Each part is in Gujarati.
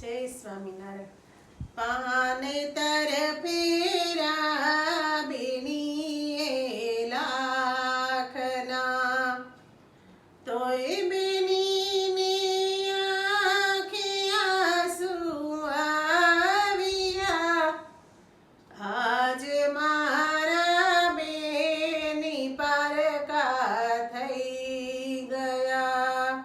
જય સ્વામિનારાયણ. પાને તરફી રાબિની લાખના. તોય બેની આંખે આંસુ આવ્યા આજ મારા બેની પારકા થઈ ગયા.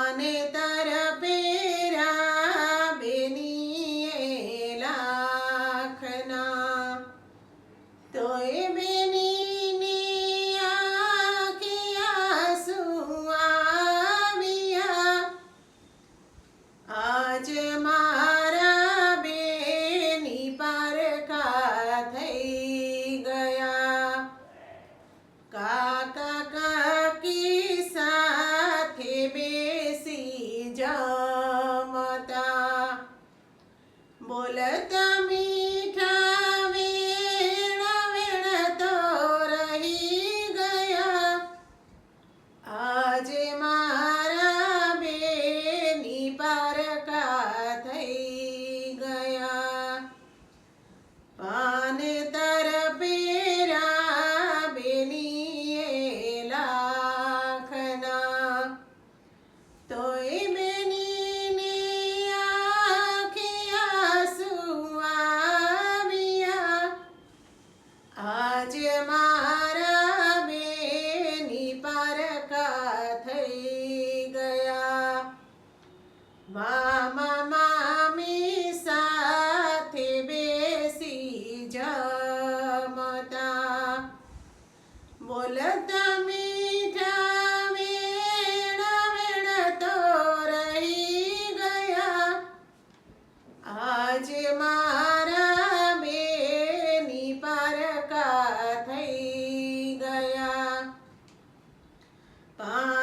Hey.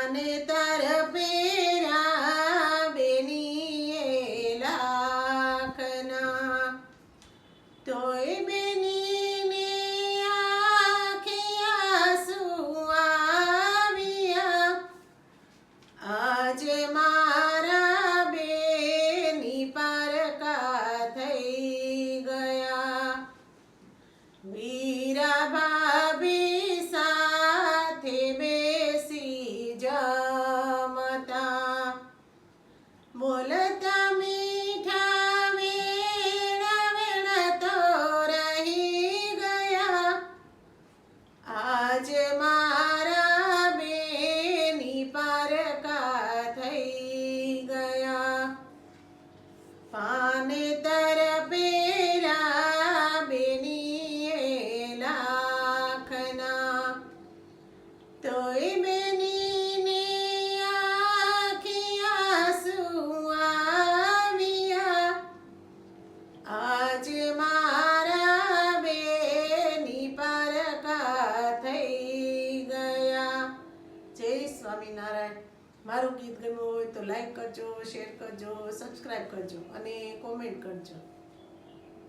મને તાર પેરા બેની લાખના. તોય બે പാരക്കാ મારા મારું ગીત ગમ્યું હોય તો લાઈક કરજો શેર કરજો સબસ્ક્રાઈબ કરજો અને કોમેન્ટ કરજો.